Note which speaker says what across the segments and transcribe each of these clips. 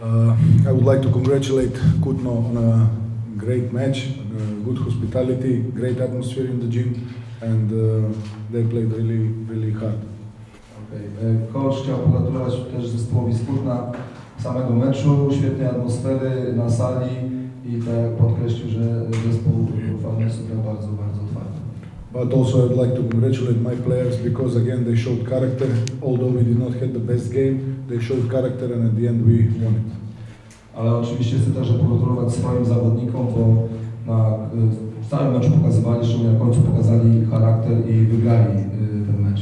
Speaker 1: Uh, I would like to congratulate Kutno on a great match, uh, good hospitality, great atmosphere in the gym, and uh, they played really, really hard.
Speaker 2: E, Coach chciał pogratulować też zespołowi Skutna samego meczu, świetnej atmosfery na sali i tak podkreślił, że zespół Farmersu grał bardzo, bardzo twardo.
Speaker 1: But also I'd like to congratulate my players because again they showed character. Although we did not have the best game, they showed character and at the end we won it.
Speaker 2: Ale oczywiście chcę także pogratulować swoim zawodnikom, bo na y, w całym meczu pokazywali, szczególnie na końcu pokazali charakter i wygrali ten mecz.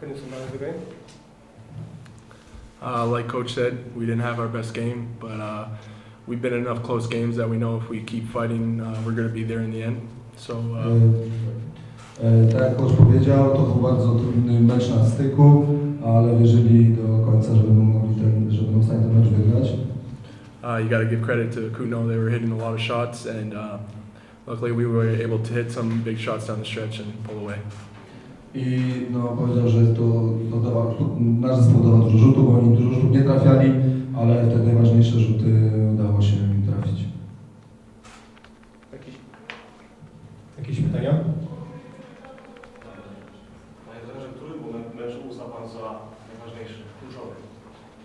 Speaker 3: Can you summarize the game?
Speaker 4: Uh, like Coach said, we didn't have our best game, but uh, we've been in enough close games that we know if we keep fighting, uh, we're going to be there in the end. So uh,
Speaker 2: E, Tak jak coach powiedział, to był bardzo trudny mecz na styku, ale wierzyli do końca, że będą mogli ten, że będą w stanie ten mecz wygrać.
Speaker 4: uh, you got to give credit to Kuno; they were hitting a lot of shots, and uh, luckily we were able to hit some big shots down the stretch and pull away.
Speaker 2: I no, powiedział, że to dodawał, nasz zespół dawał dużo rzutów, bo oni dużo rzutów nie trafiali, ale te najważniejsze rzuty udało się im trafić.
Speaker 3: Jakieś, jakieś pytania?
Speaker 5: Panie trenerze, który moment meczu uzna Pan za najważniejszy, kluczowy?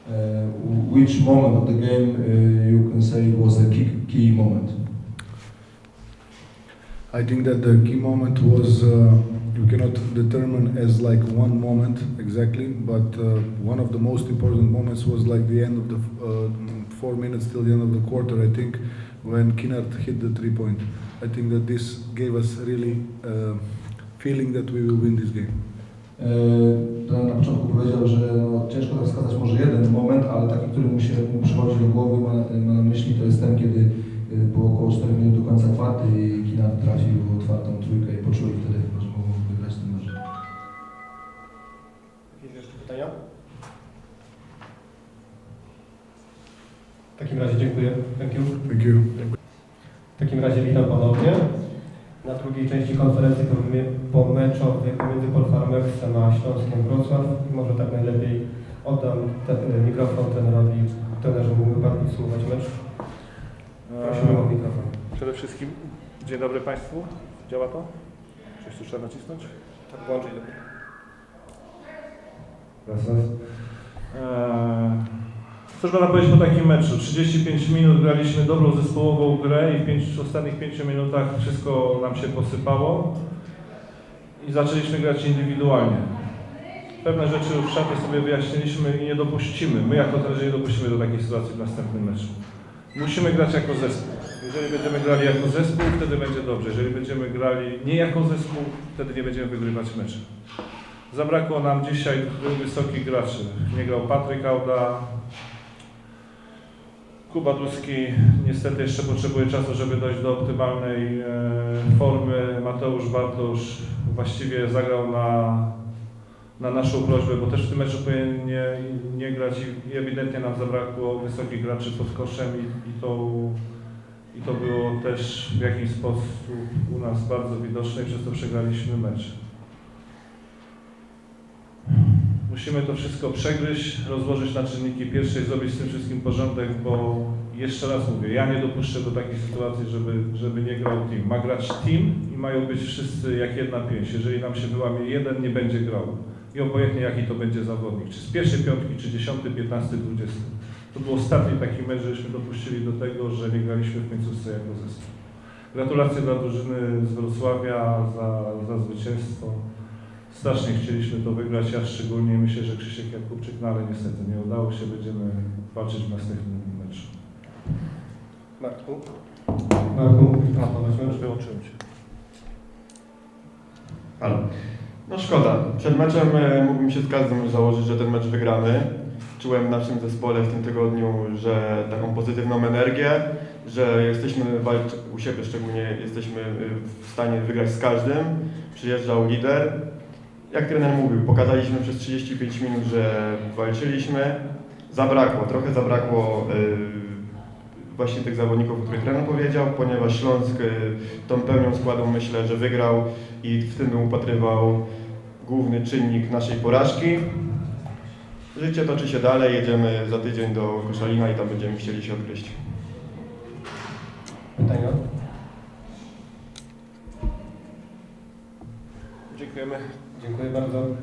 Speaker 2: Uh, which moment of the game uh, you can say was a key, key moment?
Speaker 1: I think that the key moment was uh, you cannot determine as like one moment exactly, but uh, one of the most important moments was like the end of the uh, four minutes till the end of the quarter. I think when Kinnard hit the three point. I think that this gave us really uh, feeling that we will win this game.
Speaker 2: Trener na początku powiedział, że no, ciężko tak wskazać może jeden moment, ale taki, który mu się mu przychodzi do głowy, ma, ma na myśli, to jest ten, kiedy było około 4 minut do końca kwarty i Kinar trafił w otwartą trójkę i poczuli wtedy, chyba, że mogą wygrać ten mecz.
Speaker 3: Jakieś jeszcze pytania? W takim razie dziękuję. Thank you.
Speaker 1: Thank you.
Speaker 3: W takim razie witam ponownie na drugiej części konferencji po- pomeczowej pomiędzy Polfarmeksem a Śląskiem Wrocław. I może tak najlepiej oddam ten mikrofon trenerowi, trenerze mógłby Pan podsumować mecz. Prosimy o mikrofon.
Speaker 5: Przede wszystkim dzień dobry Państwu. Działa to? Coś tu trzeba nacisnąć?
Speaker 3: Tak, włączyć.
Speaker 2: Raz, raz.
Speaker 6: Eee, Cóż można powiedzieć po takim meczu? 35 minut graliśmy dobrą zespołową grę i w, pięć, w ostatnich 5 minutach wszystko nam się posypało i zaczęliśmy grać indywidualnie. Pewne rzeczy w szafie sobie wyjaśniliśmy i nie dopuścimy, my jako trenerzy nie dopuścimy do takiej sytuacji w następnym meczu. Musimy grać jako zespół. Jeżeli będziemy grali jako zespół, wtedy będzie dobrze. Jeżeli będziemy grali nie jako zespół, wtedy nie będziemy wygrywać meczy. Zabrakło nam dzisiaj dwóch wysokich graczy. Nie grał Patryk Auda. Kuba Duski niestety jeszcze potrzebuje czasu, żeby dojść do optymalnej e, formy. Mateusz Bartosz właściwie zagrał na, na naszą prośbę, bo też w tym meczu powinien nie, nie grać i ewidentnie nam zabrakło wysokich graczy pod koszem i, i, to, i to było też w jakiś sposób u nas bardzo widoczne i przez to przegraliśmy mecz. Musimy to wszystko przegryźć, rozłożyć na czynniki pierwsze i zrobić z tym wszystkim porządek, bo jeszcze raz mówię, ja nie dopuszczę do takiej sytuacji, żeby, żeby nie grał team. Ma grać team i mają być wszyscy jak jedna pięść. Jeżeli nam się wyłamie jeden, nie będzie grał. I obojętnie jaki to będzie zawodnik, czy z pierwszej piątki, czy dziesiąty, piętnasty, dwudziesty. To był ostatni taki mecz, żeśmy dopuścili do tego, że nie graliśmy w końcówce jako zespół. Gratulacje dla drużyny z Wrocławia za, za zwycięstwo. Strasznie chcieliśmy to wygrać, ja szczególnie myślę, że Krzysiek Jakubczyk, no ale niestety nie udało się, będziemy walczyć w następnym meczu.
Speaker 3: Marku. Marku, mecz.
Speaker 5: Wyłączyłem Cię.
Speaker 7: Halo. No szkoda. Przed meczem e, mógłbym się z każdym założyć, że ten mecz wygramy. Czułem w naszym zespole w tym tygodniu, że taką pozytywną energię, że jesteśmy u siebie szczególnie jesteśmy e, w stanie wygrać z każdym. Przyjeżdżał lider. Jak trener mówił, pokazaliśmy przez 35 minut, że walczyliśmy. Zabrakło, trochę zabrakło e, właśnie tych zawodników, o których trener powiedział, ponieważ Śląsk tą pełnią składu myślę, że wygrał i w tym upatrywał główny czynnik naszej porażki. życie toczy się dalej, jedziemy za tydzień do Koszalina i tam będziemy chcieli się odgryźć.
Speaker 3: Pytania?
Speaker 5: Dziękujemy.
Speaker 3: Dziękuję bardzo.